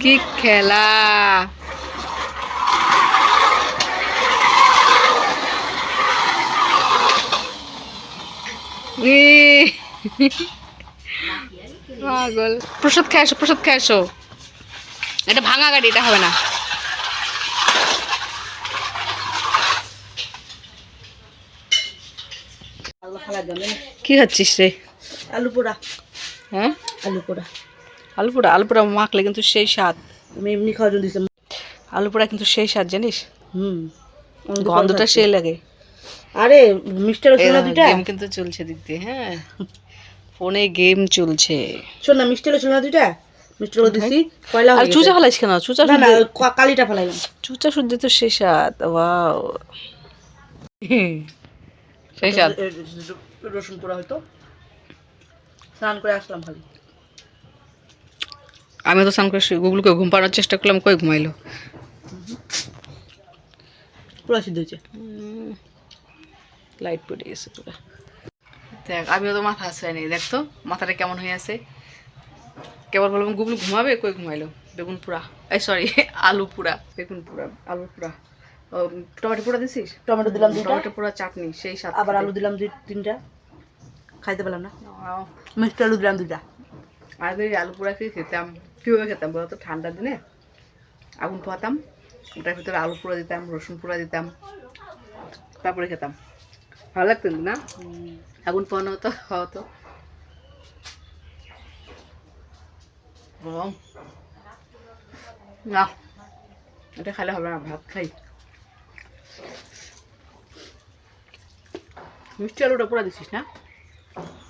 কি খেলা। পাগল। প্রসাদ খেয়ে আসো প্রসাদ খেয়ে আসো। এটা ভাঙা গাড়ি এটা হবে না। কি খাচ্ছিস রে? আলু পোড়া। হ্যাঁ? আলু পোড়া আলু পোড়া আলু পোড়া মাখলে কিন্তু সেই স্বাদ। আমি এমনি খাওয়ার জন্য আলু পোড়া কিন্তু সেই স্বাদ জানিস? হুম। গন্ধটা সেই লাগে। আরে মিস্টার না দুইটা? গেম কিন্তু চলছে দিক দিয়ে হ্যাঁ। ফোনে গেম চলছে। শোন না শোন না দুইটা? মিষ্টি হলো দিছি কয়লা আর চুচা। ফেলাইস কেন? চুচা না না কালিটা ফেলাইলাম। চুচা শুদ্ধ তো সেই স্বাদ ওয়াও। সেই স্বাদ। রসুন পোড়া হয়তো। স্নান করে আসলাম খালি। আমি তো স্নান করে গুগলকে ঘুম পাড়ানোর চেষ্টা করলাম কই ঘুমাইলো? পুরা সিদ্ধ হয়েছে। লাইট পড়ে গেছে পুরো। দেখ আমিও তো মাথা আসবাইনি দেখ তো মাথাটা কেমন হয়ে আছে। কেবল বললাম গুগল ঘুমাবে কই ঘুমাইলো? বেগুন পুরা এই সরি আলু পুরা বেগুন পুরা আলু পুরা ও, টমেটো পুরা দিছিস? টমেটো দিলাম দুইটা। টমেটো পুরা চাটনি সেই সাথে আবার আলু দিলাম দুই তিনটা। খাইতে পারলাম না। মিষ্টি আলু দিলাম আগে এই আলু পোড়া খেয়ে খেতাম। কীভাবে খেতাম বলতো ঠান্ডার দিনে আগুন পোহাতাম ওটার ভিতরে আলু পোড়া দিতাম রসুন পোড়া দিতাম তারপরে খেতাম। ভালো লাগতো না? আগুন পোহানো হতো খাওয়া হতো। না এটা খাইলে হবে না ভাত খাই। মিষ্টি আলুটা পোড়া দিছিস না?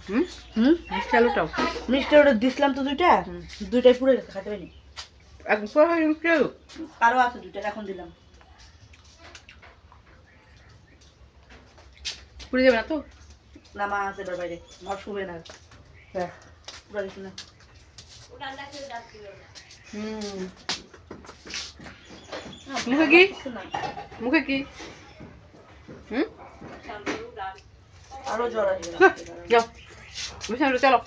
হুম? হুম? মিষ্টি আলুটাও। মিষ্টি আলু দিছিলাম তো দুইটা। দুইটাই পুড়ে গেছে খাইতে পারিনি। একদম পোড়া হয়ে মিষ্টি আলু। আরও আছে দুইটা এখন দিলাম। পুড়ে যাবে না তো? না মা আছে এবার বাইরে আমার শুবে না। হ্যাঁ। পুরা দিছি না। হুম। মুখে কি? মুখে কি? হুম? আরও জ্বর আসবে। হ্যাঁ, যাও। বিছানা চলো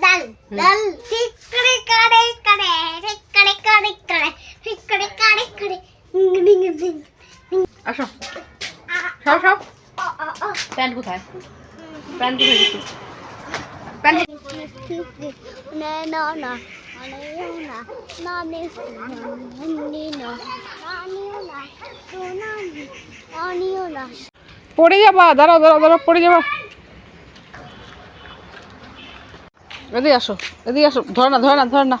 dal, dal, tickle, care, care, tickle, care, care, tickle, care, care, ding, ding, ding. আসো সব সব Oh, oh, oh. প্যান্ট কোথায় প্যান্ট কোথায় দিচ্ছি প্যান্ট no, no, no, পড়ে যাবা দাঁড়াও দাঁড়াও দাঁড়াও পড়ে যাবা এদিকে আসো এদিকে আসো। ধর না ধর না ধর না।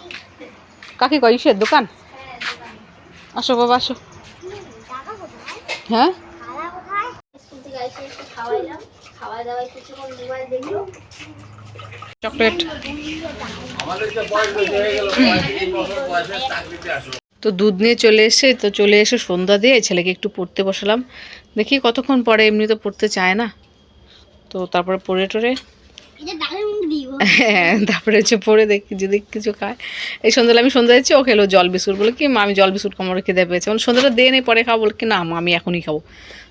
কাকি কয়, ইসের দোকান? আসো বাবা, আসো। হ্যাঁ? চকলেট। তো দুধ নিয়ে চলে এসে, তো চলে এসে সন্ধ্যা দিয়ে ছেলেকে একটু পড়তে বসালাম। দেখি কতক্ষণ পরে এমনি তো পড়তে চায় না। তো তারপরে পড়ে টরে হ্যাঁ তারপরে হচ্ছে পরে দেখি, যদি কিছু খায়। এই সন্ধ্যাবেলা আমি সন্ধ্যা দিচ্ছি ও খেলো জল বিস্কুট বলে কি, মা, আমি জল বিস্কুট কামড়ে খেতে পেয়েছি। মানে সন্ধ্যাটা দিয়ে নেই পরে খাব। বলে কি, না, মা, আমি এখনই খাব।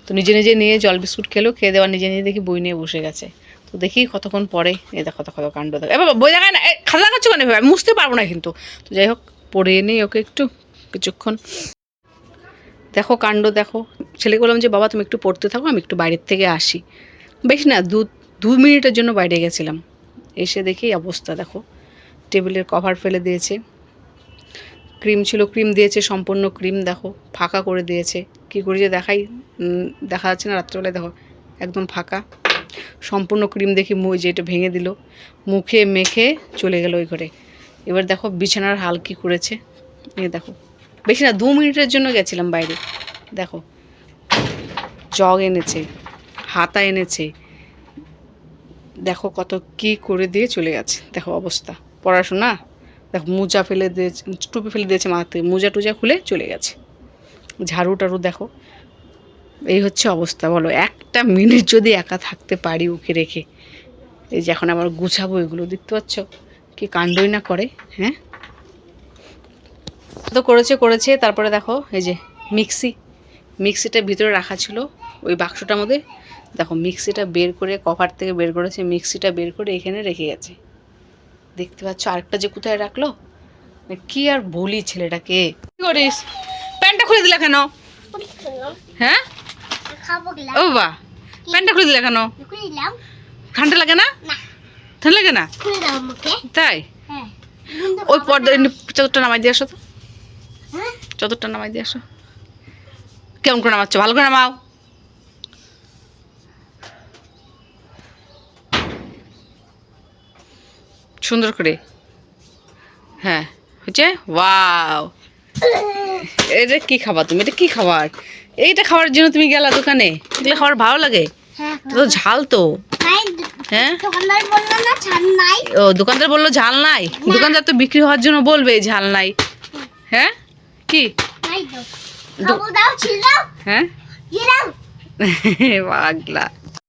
তো নিজে নিজে নিয়ে জল বিস্কুট খেলো, খেয়ে দেওয়ার নিজে নিজে দেখি বই নিয়ে বসে গেছে। তো দেখি কতক্ষণ পরে এ দেখো কত কাণ্ড দেখো। এ বাবা, বই দেখায় না খাতা দেখাচ্ছ কেন? আমি মুছতে পারব না কিন্তু। তো যাই হোক পড়ে নিই ওকে একটু, কিছুক্ষণ। দেখো, কাণ্ড দেখো। ছেলেকে বললাম যে, বাবা, তুমি একটু পড়তে থাকো, আমি একটু বাইরের থেকে আসি। বেশ না, দু দু মিনিটের জন্য বাইরে গেছিলাম। এসে দেখি অবস্থা, দেখো। টেবিলের কভার ফেলে দিয়েছে। ক্রিম ছিল, ক্রিম দিয়েছে, সম্পূর্ণ ক্রিম, দেখো, ফাঁকা করে দিয়েছে। কি করে যে দেখাই দেখা যাচ্ছে না রাত্রেবেলায়, দেখো, একদম ফাঁকা। সম্পূর্ণ ক্রিম দেখি মু যে এটা ভেঙে দিল, মুখে মেখে চলে গেল ওই ঘরে। এবার দেখো বিছানার হাল কি করেছে। এই দেখো, বেশি না, দু মিনিটের জন্য গেছিলাম বাইরে। দেখো, জগ এনেছে, হাতা এনেছে দেখো কত কি করে দিয়ে চলে গেছে। দেখো অবস্থা। পড়াশোনা, দেখো মোজা ফেলে দিয়েছে, টুপি ফেলে দিয়েছে মাথাতে, মোজা টুজা খুলে চলে গেছে। ঝাড়ু টাড়ু দেখো। এই হচ্ছে অবস্থা, বলো। একটা মিনিট যদি একা থাকতে পারি ওকে রেখে। এই যে এখন আবার গুছাবো এগুলো, দেখতে পাচ্ছ? কি কাণ্ডই না করে হ্যাঁ? তো করেছে করেছে। তারপরে দেখো, এই যে মিক্সি, মিক্সিটা ভিতরে রাখা ছিল। ওই বাক্সটার মধ্যে দেখো মিক্সিটা বের করে কভার থেকে বের করেছে মিক্সিটা বের করে এখানে রেখে গেছে। দেখতে পাচ্ছ আরেকটা যে কোথায় রাখল? মানে কি আর বলি ছেলেটাকে? কি করিস? প্যান্টটা খুলে দিলে কেন? হ্যাঁ? ও বাবা প্যান্টটা খুলে দিলে কেন? ঠান্ডা লাগে না? ঠান্ডা লাগে না? তাই? হ্যাঁ। ওই পর্দা চতুরটা নামাই দিয়ে আসো তো। হ্যাঁ? চতুরটা নামাই দিয়ে আসো। কেমন করে নামাচ্ছ? ভালো করে নামাও। সুন্দর করে। হ্যাঁ হচ্ছে ওয়াও। এটা কি খাবার তুমি? এটা কি খাবার? এইটা খাওয়ার জন্য তুমি গেলা দোকানে? এগুলো খাবার ভালো লাগে? হ্যাঁ তো ঝাল তো। হ্যাঁ? ও দোকানদার বলল ঝাল নাই? দোকানদার তো বিক্রি হওয়ার জন্য বলবে ঝাল নাই। হ্যাঁ? কি? হ্যাঁ? পাগলা।